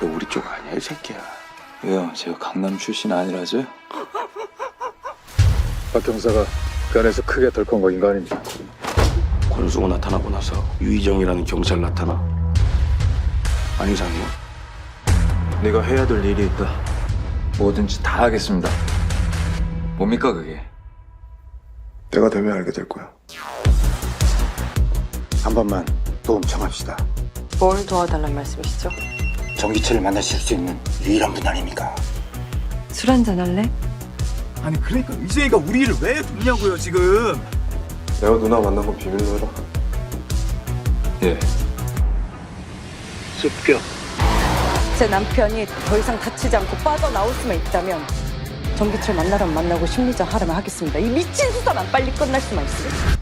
너 우리 쪽 아니야 이 새끼야. 왜요? 제가 강남 출신 아니라서요? 박 형사가 변해서 크게 덜컹 거인 거 아닙니까? 권수가 나타나고 나서 유희정이라는 경찰 나타나. 안 이상해요? 내가 해야 될 일이 있다. 뭐든지 다 하겠습니다. 뭡니까 그게? 내가 되면 알게 될 거야. 한 번만 도움 청합시다. 뭘 도와달란 말씀이시죠? 전기철을 만나실 수 있는 유일한 분 아닙니까? 술 한잔 할래? 아니 그러니까 의정이가 우리 일을 왜 돕냐고요 지금 내가 누나 만난 건 비밀로 해라. 예. 제 남편이 더 이상 다치지 않고 빠져나올 수만 있다면 전기철 만나라면 만나고 심리전 하라면 하겠습니다. 이 미친 수사만 빨리 끝날 수만 있어요.